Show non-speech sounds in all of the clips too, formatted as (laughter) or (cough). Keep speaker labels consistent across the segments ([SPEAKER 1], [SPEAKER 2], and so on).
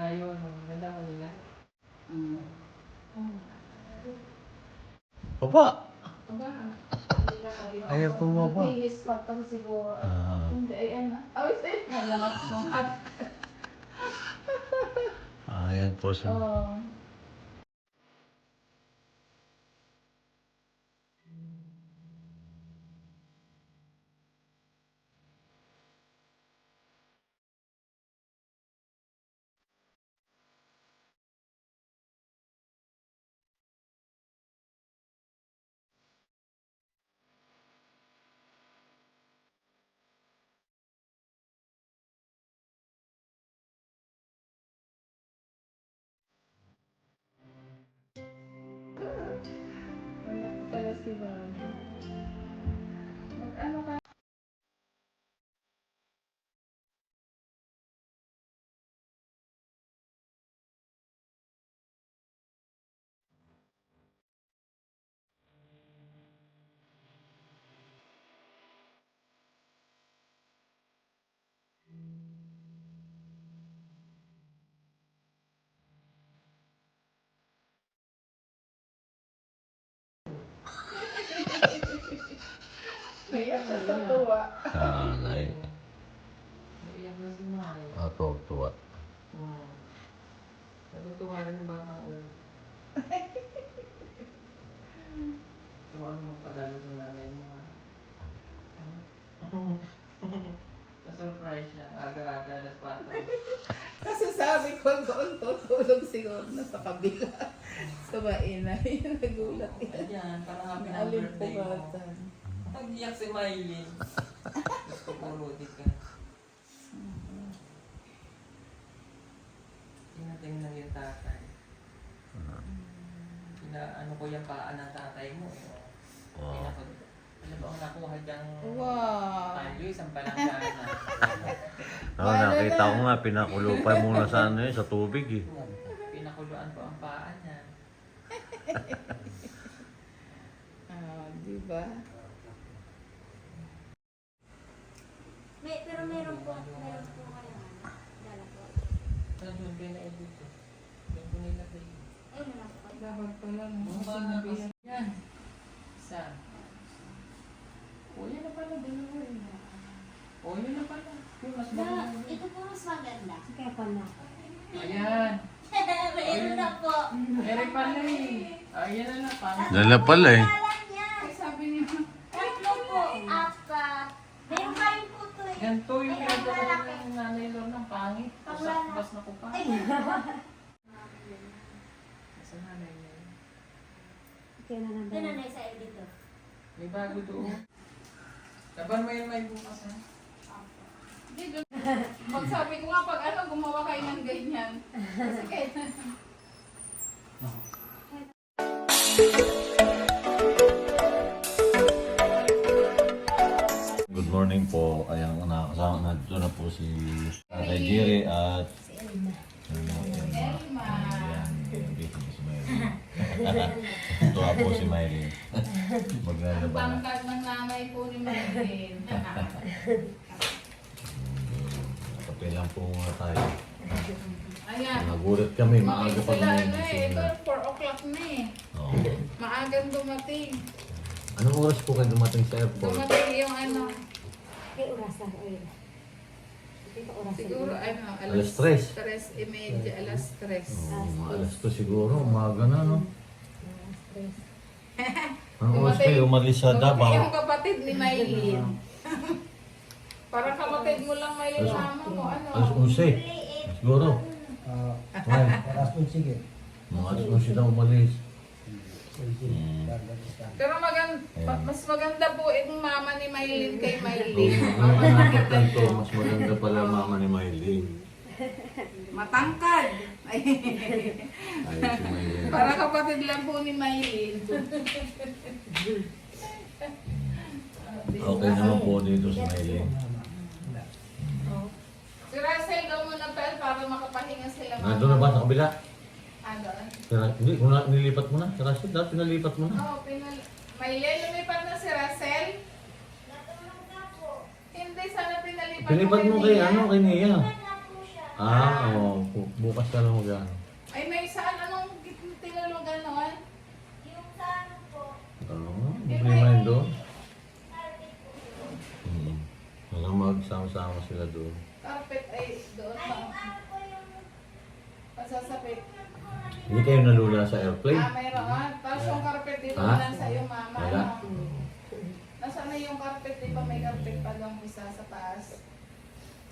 [SPEAKER 1] Ngayon, maganda ko nila.
[SPEAKER 2] Mm.
[SPEAKER 3] Baba.
[SPEAKER 2] Aba,
[SPEAKER 3] Ayaw bumaba.
[SPEAKER 2] Ihis pa to siguro.
[SPEAKER 3] Ah,
[SPEAKER 2] Hindi, ayan na. Ay, say, malangat mo. At,
[SPEAKER 3] ayan po sa...
[SPEAKER 2] oh. Mami. Mag-ano ka? Naiyak siya sa tuwa.
[SPEAKER 3] Ah, ay.
[SPEAKER 1] Naiyak na si Mari.
[SPEAKER 3] Ako, tuwa.
[SPEAKER 1] Hmm. Natutuwa rin ba ang ulo? Tuwa mo padalo sa nanay mo. ha? Na-surprise siya. Aga-aga, alas 4.
[SPEAKER 2] Kasi sabi ko, doon tutulog siguro na sa kabila. Sa mainay. (laughs) Nagulat yan.
[SPEAKER 1] Ayan, parang happy birthday mo.
[SPEAKER 2] pugatan.
[SPEAKER 1] Nag-iyak si Miley. Gusto ko rudi ka. Tingnan-tingnan yung tatay. Pina, ano ko yung paa ng tatay mo. Eh.
[SPEAKER 3] Wow.
[SPEAKER 1] Pinako, alam mo ang nakuha diyang
[SPEAKER 2] Wow.
[SPEAKER 1] tayo, isang palanggana.
[SPEAKER 3] Oh, nakita ko nga, pinakulupay muna sa ano yun, sa tubig eh.
[SPEAKER 1] Pinakuluan ko ang paa niya.
[SPEAKER 2] Ah, di ba?
[SPEAKER 4] Pero meron po, meron po kayo ano, dala po.
[SPEAKER 1] Nilagay.
[SPEAKER 4] Ayun na lang po.
[SPEAKER 2] Dapat pala sinabihan.
[SPEAKER 1] kasi. Yan. Isa. O, yan na pala. Dalawa eh. O, yun na pala. Yung mas
[SPEAKER 4] Na,
[SPEAKER 1] maganda.
[SPEAKER 4] ito po mas maganda. Kaya pala.
[SPEAKER 1] Ayan. (laughs)
[SPEAKER 4] meron na po.
[SPEAKER 1] Ere pala eh. Ayan na na. Paano?
[SPEAKER 3] Dala pala eh.
[SPEAKER 4] Pangalan niya.
[SPEAKER 2] Ay, sabi niya,
[SPEAKER 4] Tatlo po. Apat. Meron kayo po to eh.
[SPEAKER 1] Ganito yung
[SPEAKER 4] Ay, ang
[SPEAKER 1] pinagawa
[SPEAKER 4] lalaki.
[SPEAKER 1] ng nanay Lord ng pangit. Bas na ko pa.
[SPEAKER 4] Ay,
[SPEAKER 1] Sa nanay niya.
[SPEAKER 4] ito na na sa dito.
[SPEAKER 1] May bago doon. Kaban mo yun may bukas ha?
[SPEAKER 2] Hindi, doon. Magsabi ko nga pag ano, gumawa kayo ng ganyan. Kasi
[SPEAKER 3] Good morning po. Ayan, nakakasama na dito na po si Tatay Jerry at ano,
[SPEAKER 2] Elma.
[SPEAKER 3] Ayan, dito po si Miley. (laughs) Tuwa po si. (laughs) Maglalaba na.
[SPEAKER 2] Ng nanay po ni Maylin. (laughs)
[SPEAKER 3] Kape lang po nga tayo.
[SPEAKER 2] Ayan.
[SPEAKER 3] Nagulat kami, maaga pa kami
[SPEAKER 2] ano eh, ito
[SPEAKER 3] nagising na.
[SPEAKER 2] 4 o'clock na eh.
[SPEAKER 3] Oo.
[SPEAKER 2] Maagang dumating.
[SPEAKER 3] Anong oras po kayo dumating sa airport?
[SPEAKER 2] Dumating yung ano,
[SPEAKER 4] Kay orasan. Ito orasan.
[SPEAKER 2] siguro ano,
[SPEAKER 3] Alas
[SPEAKER 2] alas
[SPEAKER 3] tres.
[SPEAKER 2] 3 imedya, alas 3.
[SPEAKER 3] Oo, mga alas to siguro, umaga na, no? Anong oras
[SPEAKER 2] Dumating-
[SPEAKER 3] kayo umalis sa Davao?
[SPEAKER 2] Yung kapatid ni Maylin. (laughs) Parang kapatid mo lang Maylin sama mo, ano.
[SPEAKER 3] Alas 11. Siguro.
[SPEAKER 5] Ah,
[SPEAKER 3] Ay,
[SPEAKER 5] alas kong sige.
[SPEAKER 3] mga alas 11 na umalis.
[SPEAKER 2] Pero maganda, mas maganda po itong mama ni Maylin kay Maylin.
[SPEAKER 3] nakakatan to, mas maganda pala mama ni Miley.
[SPEAKER 2] Matangkad. Ay,
[SPEAKER 3] Ay, si
[SPEAKER 2] para kapatid lang po ni Maylin.
[SPEAKER 3] Okay naman po dito si Miley.
[SPEAKER 2] Si Russell daw muna pel para makapahinga sila.
[SPEAKER 3] Nandun na ba sa kabila?
[SPEAKER 2] Ano?
[SPEAKER 3] Tira, hindi, una, nilipat mo na. Tara, sit, dati nalipat mo na.
[SPEAKER 2] Oo, pinal... Maylin, lumipat na si Russell? Hindi, sana pinalipat
[SPEAKER 3] Pinipat mo
[SPEAKER 2] kay
[SPEAKER 3] kay
[SPEAKER 2] Nia.
[SPEAKER 3] ano, kay Nia. Ah, oo. Bu- bukas ka lang mag ano.
[SPEAKER 2] Ay, may saan anong gano'n?
[SPEAKER 4] Yung sa ano po,
[SPEAKER 3] Oo, problema yun doon. Hmm. Hanggang magsama-sama sila doon.
[SPEAKER 2] Carpet ay doon pa.
[SPEAKER 4] ano po yung
[SPEAKER 2] Pasasapit.
[SPEAKER 3] Hindi kayo nalula sa airplane?
[SPEAKER 2] Ah, mayroon. Tapos yung carpet dito
[SPEAKER 3] Ha?
[SPEAKER 2] lang sa iyo, mama.
[SPEAKER 3] Wala.
[SPEAKER 2] ano? Nasaan na yung carpet? Di ba may carpet pa lang isa sa taas?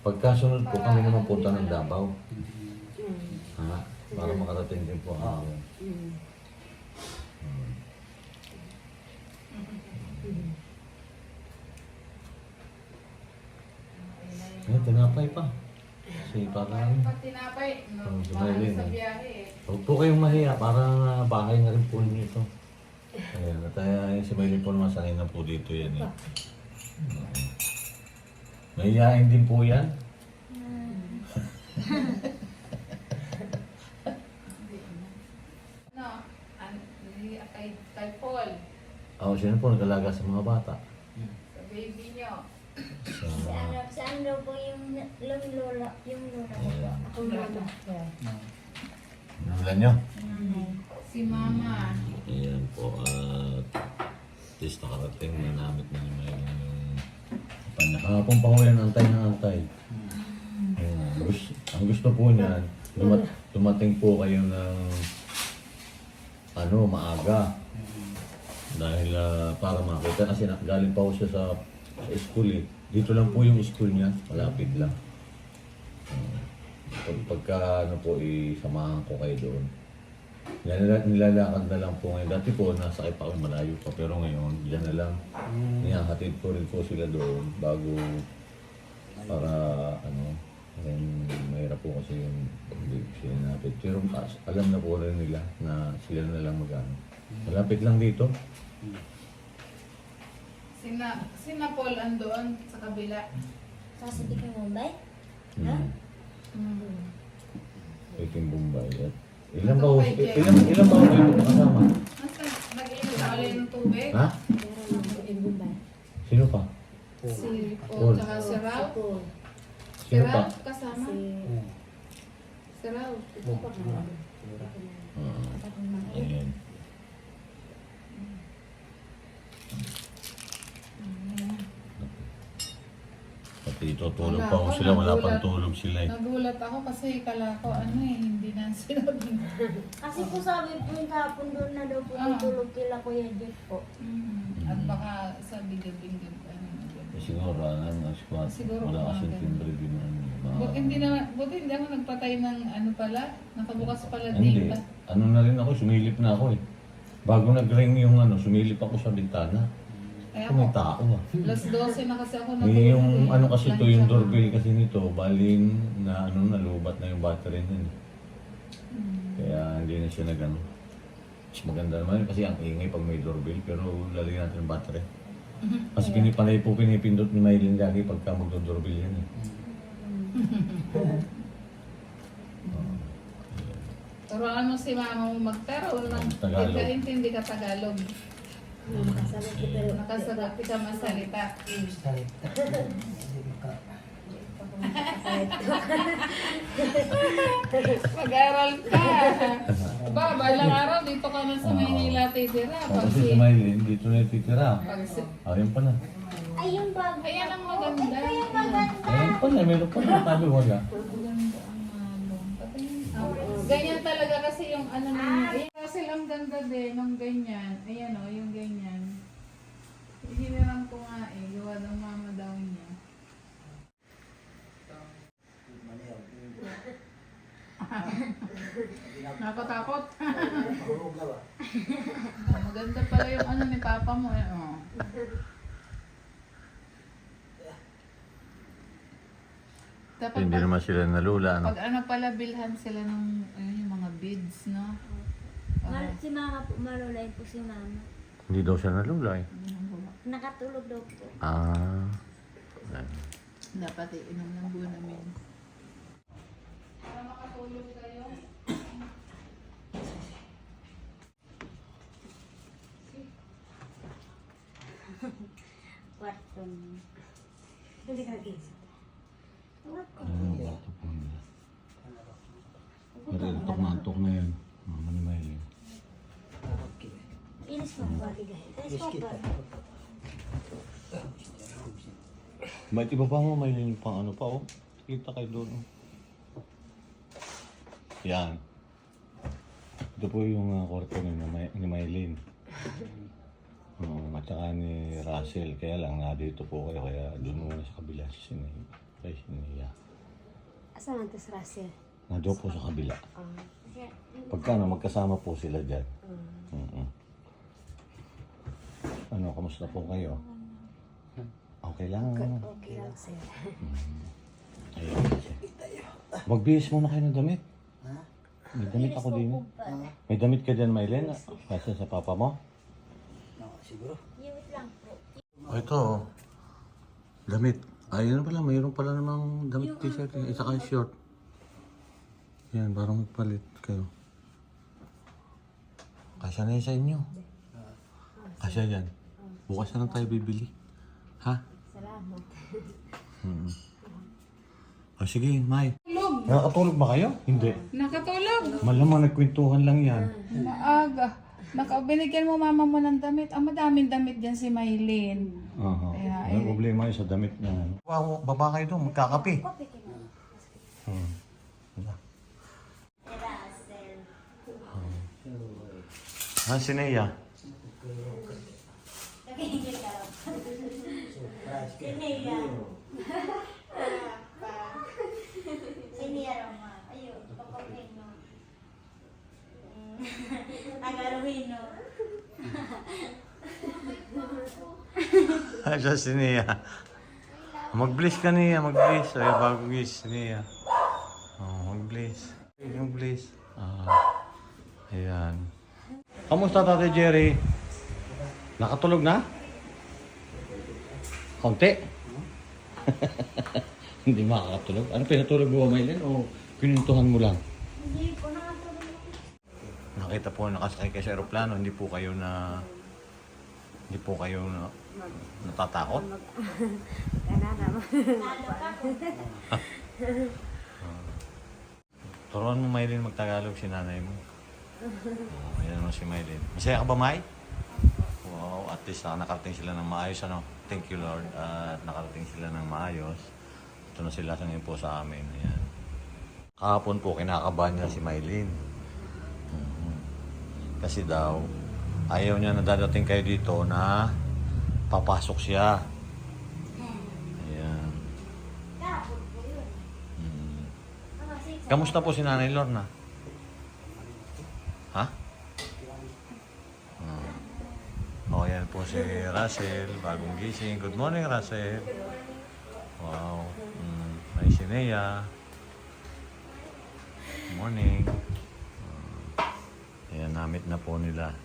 [SPEAKER 3] Pagkasunod po kami naman punta ng Davao. Ha? Para makarating din po kami. Hmm. Eh, tinapay pa. Kasi parang...
[SPEAKER 2] Pag tinapay, no,
[SPEAKER 3] Oh,
[SPEAKER 2] mahal
[SPEAKER 3] sumaylin,
[SPEAKER 2] sa
[SPEAKER 3] eh.
[SPEAKER 2] biyahe eh.
[SPEAKER 3] Huwag po kayong mahiya, parang ah, bahay na rin po ninyo ito. Ayan, at uh, si Maylin po naman sanay na po dito yan eh. Mahihain din po yan. (laughs)
[SPEAKER 2] No, an, kay, kay Paul,
[SPEAKER 3] Ako sino po nag-alaga sa mga bata.
[SPEAKER 2] sa baby niyo.
[SPEAKER 3] Sa,
[SPEAKER 4] si ano, si ano po yung yung lola, yung lola ko po. Ako lola.
[SPEAKER 3] Nula nyo?
[SPEAKER 4] Nanay.
[SPEAKER 2] Si mama.
[SPEAKER 3] Ayan po, at at least nakarating na namit na ni Maylin yung. Kahapon pa ko yan, antay na antay. Ayan, gusto, ang gusto po niyan, dumat, dumating po kayo ng ano, maaga. Dahil ah, para makita, kasi galing pa ako siya sa, sa school eh. Dito lang po yung school niya, malapit lang. Pag, pagka ano po, isamahan ko kayo doon. Nilala, nilalakad na lang po ngayon. Dati po, nasa kay pa ako malayo pa. Pero ngayon, diyan na lang. Niyahatid ko rin po sila doon bago para ano, then mahirap po kasi yung hindi sila natin. Pero as- alam na po rin nila na sila na lang mag-ano. Malapit lang dito.
[SPEAKER 2] Sina, sina Paul andoon sa kabila.
[SPEAKER 4] Kasi di ka Mumbai?
[SPEAKER 3] Hmm.
[SPEAKER 2] Hmm.
[SPEAKER 3] Ito yung Bombay. At ilan ba ho- ilan, ilan ba ho kayo kasama?
[SPEAKER 2] Nag-inom sa alay ng tubig?
[SPEAKER 3] Ha? Sino pa?
[SPEAKER 2] Si
[SPEAKER 3] Paul.
[SPEAKER 2] Paul, tsaka si Rao. Si
[SPEAKER 3] Sino pa?
[SPEAKER 2] Rao kasama? Si Rao.
[SPEAKER 3] Ah, ayan. Pati tutulog pa ako sila, wala pang tulog sila eh.
[SPEAKER 2] Nagulat ako kasi kala ko ano eh, hindi na (laughs) sinabi.
[SPEAKER 4] Kasi po sabi po yung kahapon doon na daw po
[SPEAKER 2] Ah.
[SPEAKER 4] tutulog kila Kuya Jeff po.
[SPEAKER 2] Mm. At baka sabi gabing-gab ano na
[SPEAKER 3] Eh, Siguro, ano, squad,
[SPEAKER 2] Siguro
[SPEAKER 3] wala kasing
[SPEAKER 2] ganun.
[SPEAKER 3] timbre din. Ano,
[SPEAKER 2] Buti hindi na, buti hindi ako nagpatay ng ano pala, nakabukas pala
[SPEAKER 3] Hindi,
[SPEAKER 2] data.
[SPEAKER 3] ano na rin ako, sumilip na ako eh. Bago nag-ring yung ano, sumilip ako sa bintana.
[SPEAKER 2] Kaya
[SPEAKER 3] Kung may
[SPEAKER 2] ako,
[SPEAKER 3] tao ah.
[SPEAKER 2] alas 12 na kasi ako
[SPEAKER 3] Eh, yung ano kasi to, yung doorbell kasi nito, balin na ano, nalubat na yung battery nun. eh.
[SPEAKER 2] Mm.
[SPEAKER 3] Kaya hindi na siya nag ano. Mas maganda naman kasi ang ingay pag may doorbell, pero lalagyan natin yung battery. (laughs) Kasi pinipanay po pinipindot ni Maylin lagi pagka magdo-doorbell yan eh. (laughs)
[SPEAKER 2] Pero ano si mama mo magtaro ng
[SPEAKER 3] Tagalog.
[SPEAKER 2] hindi ka Tagalog. Nakasagot ka masalita. Mag-aral ka. Ba, balang araw dito ka na sa Maynila titira. Pag
[SPEAKER 3] kasi
[SPEAKER 2] si,
[SPEAKER 3] Maylin, dito na titira.
[SPEAKER 2] pag si,
[SPEAKER 3] Ayun pa na.
[SPEAKER 4] Ay, yung bag.
[SPEAKER 2] Ayan ang maganda.
[SPEAKER 3] Ayun pa na, meron pa na. Sabi wala.
[SPEAKER 2] Maganda ang malong. Oh, Ganyan talaga kasi yung ano ninyo. Ayan, kasi ang ganda din ng ganyan. Ayan o, yung ganyan. Hiniram ko nga eh. Gawa ng mama daw niya. (laughs) Nakatakot. Maganda pala yung ano ni papa mo eh. Oh. Dapat
[SPEAKER 3] Hindi naman sila nalula, ano?
[SPEAKER 2] pag ano pala, bilhan sila ng ayun, yung mga beads, no?
[SPEAKER 4] Mal- si mama po, malulay po si mama.
[SPEAKER 3] Hindi daw siya nalula eh.
[SPEAKER 4] Nakatulog daw po.
[SPEAKER 3] Ah. Ayun.
[SPEAKER 2] Dapat iinom ng bunamin. Para makatulog kayo.
[SPEAKER 4] Kwarto niya. Hindi ka gising.
[SPEAKER 3] Ayun, bato po nila. na antok na yan. Mama ni Maylin.
[SPEAKER 4] Inis mo ba? Inis mo ba?
[SPEAKER 3] Ba't iba pa mo Maylin yung pang ano pa oh? Kita kayo doon oh. Yan. Ito po yung uh, kwarto ni, May- ni Maylin. Um, at saka ni Russell. Kaya lang na dito po kayo. Kaya doon muna sa kabila si Sinay. Kay Sinaya.
[SPEAKER 4] Asan ang tos Russell?
[SPEAKER 3] Nandun po sa kabila.
[SPEAKER 4] Ah.
[SPEAKER 3] Pagka ano, magkasama po sila dyan. Mm-mm. Ano, kamusta po kayo? Okay lang.
[SPEAKER 4] Okay lang sir.
[SPEAKER 3] Ayun. Magbihis muna kayo ng damit. May damit ako din. May damit ka dyan, Mylene? Kasi sa papa mo?
[SPEAKER 4] Yiwit lang po.
[SPEAKER 3] Oh, ito. oh. Damit. Ayun pala, mayroon pala namang damit t-shirt. eh, Isa ka short. Yan, parang magpalit kayo. Kasya na yun sa inyo. Kasya yan. Bukas na lang tayo bibili. Ha?
[SPEAKER 4] Salamat.
[SPEAKER 3] Mm. O sige, May.
[SPEAKER 2] Tulog.
[SPEAKER 3] Nakatulog ba kayo? Hindi.
[SPEAKER 2] Nakatulog.
[SPEAKER 3] Malamang nagkwentuhan lang yan.
[SPEAKER 2] Maaga. Naka, binigyan mo mama mo ng damit. Ang madaming damit dyan si Maylin.
[SPEAKER 3] Oo.
[SPEAKER 2] Kaya,
[SPEAKER 3] May problema yun sa damit na. Wow, baba kayo doon, magkakape. Hmm. Wala.
[SPEAKER 4] Russell.
[SPEAKER 3] Ha, si Nea?
[SPEAKER 4] Ka lang. Sineya. Sineya Roma. Ayun, papapino. Agaruhino.
[SPEAKER 3] Ha, siya si Nea. Mag-bliss ka niya, mag-bliss. Ay, bago gis, si Nea. Oh, mag-bliss. Mag-bliss. Ah, ayan. Kamusta Tate Jerry? Nakatulog na? Konti? (laughs) Hindi makakatulog. Ano pinatulog mo, Maylin? O pinintuhan mo lang?
[SPEAKER 4] Hindi ko nakatulog.
[SPEAKER 3] Nakita po nakasakay kayo sa aeroplano, hindi po kayo na hindi po kayo na, natatakot.
[SPEAKER 4] Kaya naman. Lalo ka po.
[SPEAKER 3] Turuan mo Maylin magtagalog si nanay mo. Oh, (laughs) ayan mo si Maylin. Masaya ka ba, May? Wow, at least ah, nakarating sila ng maayos. Ano? Thank you, Lord. At nakarating sila ng maayos. Ito na sila sa ngayon po sa amin. Ayan. Kahapon po, kinakabahan niya si Maylin. Mhm. Kasi daw, ayaw niya na dadating kayo dito na papasok siya. Ayan. Mm.
[SPEAKER 4] Six.
[SPEAKER 3] Kamusta po si Nanay Lorna? Ha? Ah. Oh, yan po si Russell, bagong gising. Good morning, Russell. Wow. Mm. May si Nea. Good morning. Ah. Ayan, namit na po nila.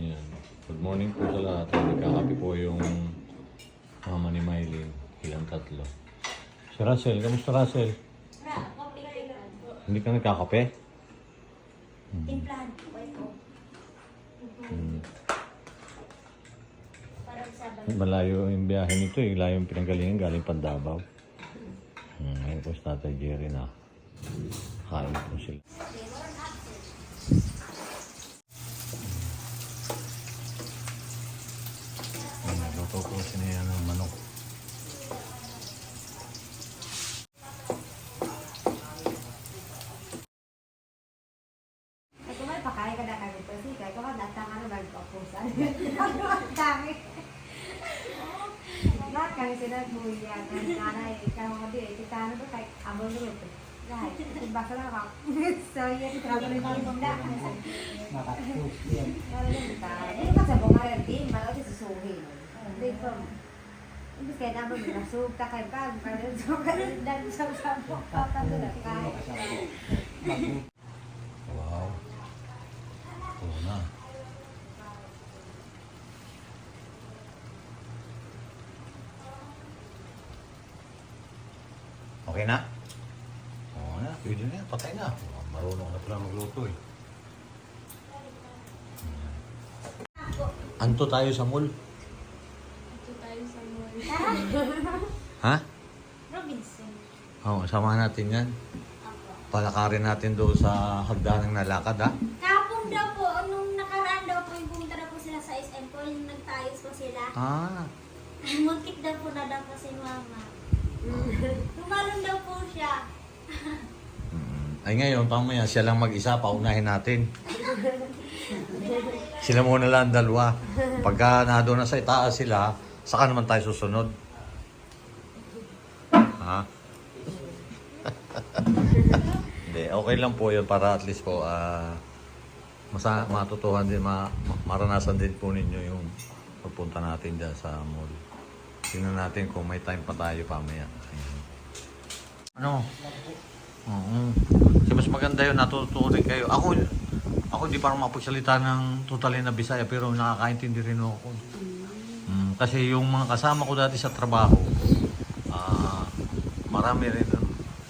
[SPEAKER 3] Ayan. Good morning po sa lahat. Nagkakapi po yung mama ni Mylene. Ilang tatlo. Si Russell, kamusta Russell? Hindi ka nagkakape? Hmm.
[SPEAKER 4] Sabay.
[SPEAKER 3] Malayo yung biyahe nito eh. Layo yung pinanggalingan galing Pandabaw. Hmm, ngayon po si Tatay Jerry na. Kain po sila. Hmm, Luto po sila ng manok.
[SPEAKER 5] Ako may pakain ka na kami to. Sige, ikaw ka datang ka na magpapusan. Ano ang dami? Lahat kami sinabuya. Nanay, ikaw mo din. Kita ano ba kay amo mo ito. Lahat. Tiba ka lang ako. So, yan. Trago rin kami bunda. Kaya lang kita. Hindi ka sa bunga rin din. Malaw si susuhin. Hindi ko. Hindi kaya naman nasug ta kay pag. Pero so ka rin dan sa sa buka. Kahit.
[SPEAKER 3] Wow. Oo na. Okay na? Oo na, pwede na yan. Patay na. Marunong na pala magluto eh. Anto tayo sa mall.
[SPEAKER 4] Ah, (laughs)
[SPEAKER 3] Ha?
[SPEAKER 4] Robinson.
[SPEAKER 3] Oo, samahan natin yan. Palakarin natin doon sa hagdanang nalakad, ha?
[SPEAKER 4] Kapong daw po, nung nakaraan daw po, yung pumunta na po sila sa SM po, yung nagtayos po sila.
[SPEAKER 3] Ah,
[SPEAKER 4] Muntik daw po na daw po si mama. Tumalon daw po siya.
[SPEAKER 3] mm. ay ngayon, pamaya siya lang mag-isa, paunahin natin. Sila muna lang dalawa. Pagka na doon na sa itaas sila, saka naman tayo susunod. Ha? (laughs) Hindi, okay lang po yun para at least po ah masa matutuhan din, ma, ma- maranasan din po ninyo yung pagpunta natin dyan sa mall. Tingnan natin kung may time pa tayo pamaya. Ano? Oo. Kasi mas maganda yun, natututo rin kayo. Ako, ako hindi parang mapagsalita ng totally na Bisaya, pero nakakaintindi rin ako. Mm, kasi yung mga kasama ko dati sa trabaho, ah marami rin,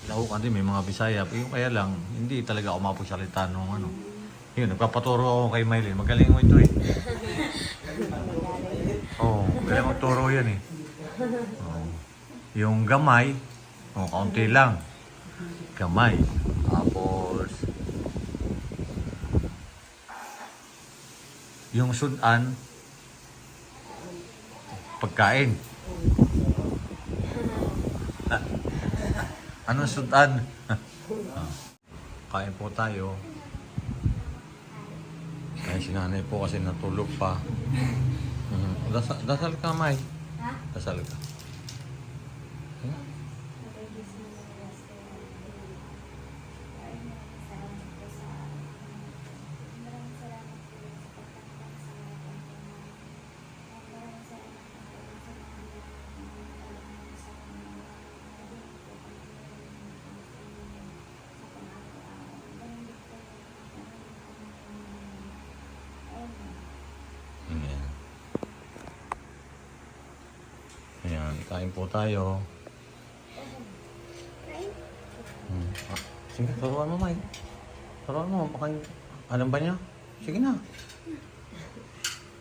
[SPEAKER 3] lahukan din, may mga Bisaya. Yung kaya lang, hindi talaga ako mapagsalita nung ano. Yun, nagpapaturo ako kay Maylin. Magaling mo ito eh. (laughs) Oo, oh, magaling magturo yan eh. Oo. Yung gamay, oh, kaunti lang. Gamay. Tapos, yung sudan, pagkain. (laughs) Anong sudan? (laughs) Kain po tayo. Kaya si nanay po kasi natulog pa. (laughs) Dasal, dasal ka, May.
[SPEAKER 4] Ha?
[SPEAKER 3] Dasal ka. Ayan. Ayan, kain po tayo. Hmm. Ah, sige, turuan mo, May. Turuan mo, baka alam ba niya? Sige na.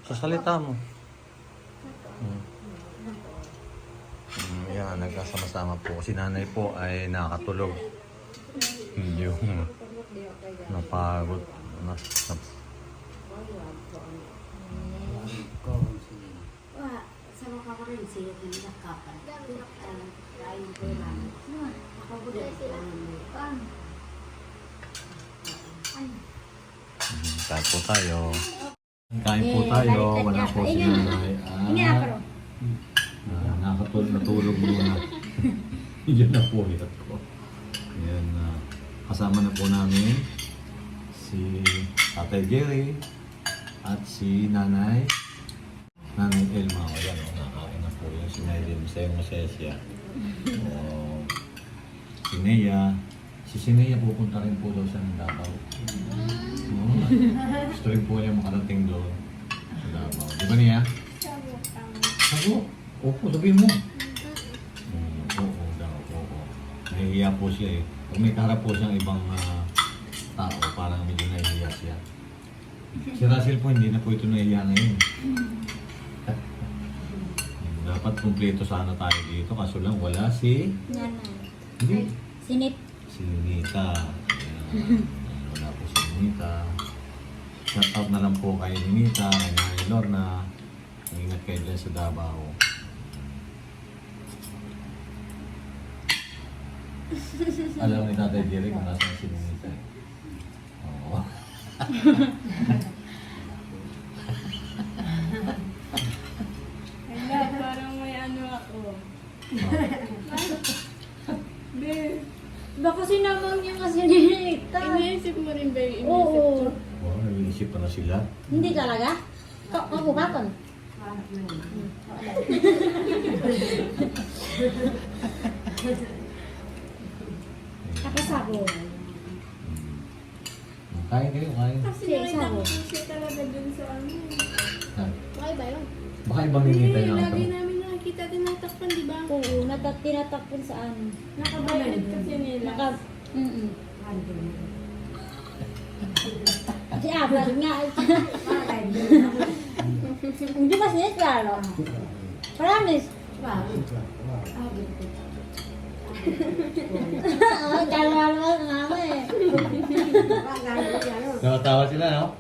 [SPEAKER 3] Sa salita mo. Hmm. Hmm, yan, nagkasama-sama po. Si nanay po ay nakatulog. Hmm, Yung napagod. Na, na,
[SPEAKER 5] Wah, ka rin siya din nakapan. Kain ko lang. Ako ko din lang.
[SPEAKER 3] Hmm, Kain po tayo. Kain po tayo. Wala po si nanay. Ah, ah, nakatulog, natulog muna. (laughs) Yan na po hirap ko. Yan na. kasama na po namin si Tatay Jerry at si Nanay Nanay Elma. O yan, o, po yung si Nelly. Masaya masaya siya. O, si Nea. Si Sinea pupunta rin po daw siya ng Davao. Oo. Gusto rin po niya makarating doon sa Davao. Di ba niya? Sago. Opo, sabihin mo. Mm, oo daw, oo. Nahihiya po siya eh. Pag may kaharap po siyang ibang ah, tao, parang medyo nahihiya siya. Si Russell po, hindi na po ito nahihiya ngayon. Dapat kumpleto sana tayo dito, kaso lang wala si...
[SPEAKER 4] Nanay.
[SPEAKER 3] Hindi.
[SPEAKER 4] Sinip.
[SPEAKER 3] Si Nita. Ayan. Wala po si Nita. Shout out na lang po kay Nita, kay Nanay Lorna. Ingat kayo dyan sa Davao. (laughs) Alam ni Tatay Jerry kung nasan si Nita. eh. Oo. (laughs)
[SPEAKER 6] Hala, parang may ano ako. Be,
[SPEAKER 5] Baka sinamang niya kasi nilita.
[SPEAKER 6] iniisip mo rin ba yung iniisip
[SPEAKER 5] Oo.
[SPEAKER 6] ko?
[SPEAKER 3] Wow, nag-iisip pa na sila.
[SPEAKER 5] Hindi talaga? Ako kapon. Kapasabo.
[SPEAKER 3] Hmm. Kain kayo, kain.
[SPEAKER 6] Kasi
[SPEAKER 5] Sige,
[SPEAKER 6] nakita
[SPEAKER 5] sabo.
[SPEAKER 6] ko siya talaga dun sa ano.
[SPEAKER 3] Kain.
[SPEAKER 6] Okay ba yun?
[SPEAKER 3] Baka ibang ninita
[SPEAKER 6] Eh,
[SPEAKER 3] na
[SPEAKER 6] lagi
[SPEAKER 3] ito.
[SPEAKER 6] namin nakikita tinatakpan, di ba?
[SPEAKER 5] Oo, natat tinatakpon sa ano.
[SPEAKER 6] Nakabayad kasi nila.
[SPEAKER 5] Naka, mm Si Abad (laughs) nga. (laughs) Hindi ba siya klaro? Promise. (laughs)
[SPEAKER 4] Oo, dalawa naman mama eh.
[SPEAKER 3] Nakatawa sila, no?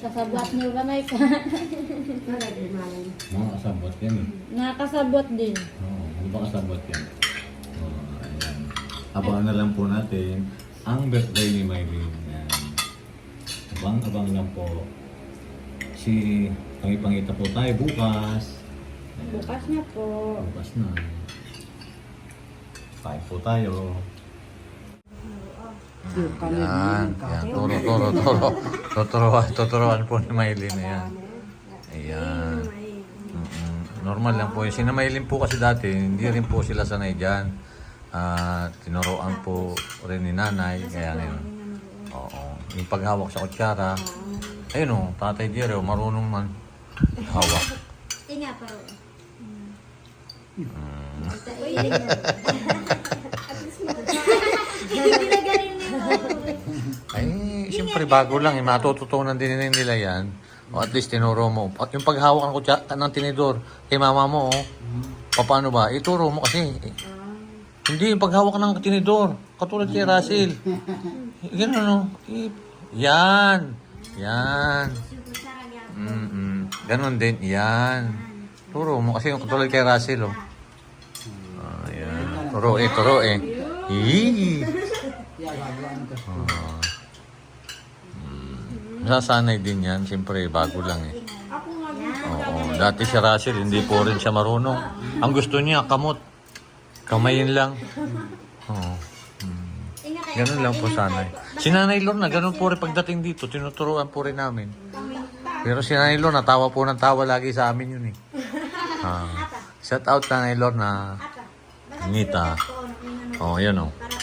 [SPEAKER 4] Kasabot niyo ba, Mike?
[SPEAKER 5] Wala, di malam.
[SPEAKER 3] Mga kasabot yan eh.
[SPEAKER 4] Nakakasabot din.
[SPEAKER 3] Oo, ano ba kasabot yan? Oo, ayan. Abangan na lang po natin ang birthday ni Mylene. Ayan. Abang-abang lang po. Si Pangipangita po tayo bukas. Ayan.
[SPEAKER 6] Bukas na po.
[SPEAKER 3] Bukas na. Kain po tayo. Yan, yan. Turo, turo, turo. Tuturuan, tuturuan po ni Maylin. Ayan. Ayan. Mm-mm. Normal lang po. Si Maylin po kasi dati, hindi rin po sila sanay dyan. Ah, tinuruan po rin ni nanay. Kaya ngayon. Oo. Yung paghawak sa kutsara. Ayun o, tatay Jerry, oh, marunong man. Hawak.
[SPEAKER 4] Tinga pa rin.
[SPEAKER 3] Mm.
[SPEAKER 4] Hindi (laughs) (laughs) na galing ni mama.
[SPEAKER 3] Ay, siyempre bago lang eh. Matututunan din nila yan. O at least tinuro mo. At yung paghawak ng, kutsa, ng tinidor kay mama mo, oh, paano ba? Ituro mo kasi. eh. Hindi, yung paghawak ng tinidor. Katulad kay Russell. (laughs) Ganun, no? Eh, Yan. Yan. Mm-mm. Ganon din. Yan. Turo mo kasi yung katulad kay Russell, oh. Ah, yan. Turo eh, turo eh. Yee. Ah. Mm. Nasasanay din yan. Siyempre, bago lang eh. Oo. Dati si Russell, hindi po rin siya marunong. Ang gusto niya, kamot. Kamayin lang. Oo.
[SPEAKER 4] Kayo.
[SPEAKER 3] Ganun lang po sanay. Si Nanay Lorna, ganun po rin pagdating dito. Tinuturuan po rin namin. Pero si Nanay Lorna, tawa po ng tawa lagi sa amin yun eh. Ah. Shout out Nanay Lorna. Nita. Oh, yan oh.
[SPEAKER 4] Para,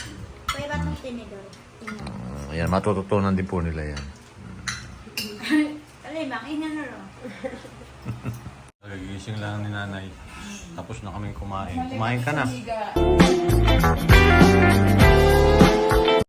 [SPEAKER 4] pwede ba itong tinidor? Tinga.
[SPEAKER 3] Mm, Ayan, matututunan din po nila yan.
[SPEAKER 4] Kalimang, ina na rin.
[SPEAKER 3] Nagigising (laughs) lang ni nanay. Tapos na kaming kumain. Kumain ka na.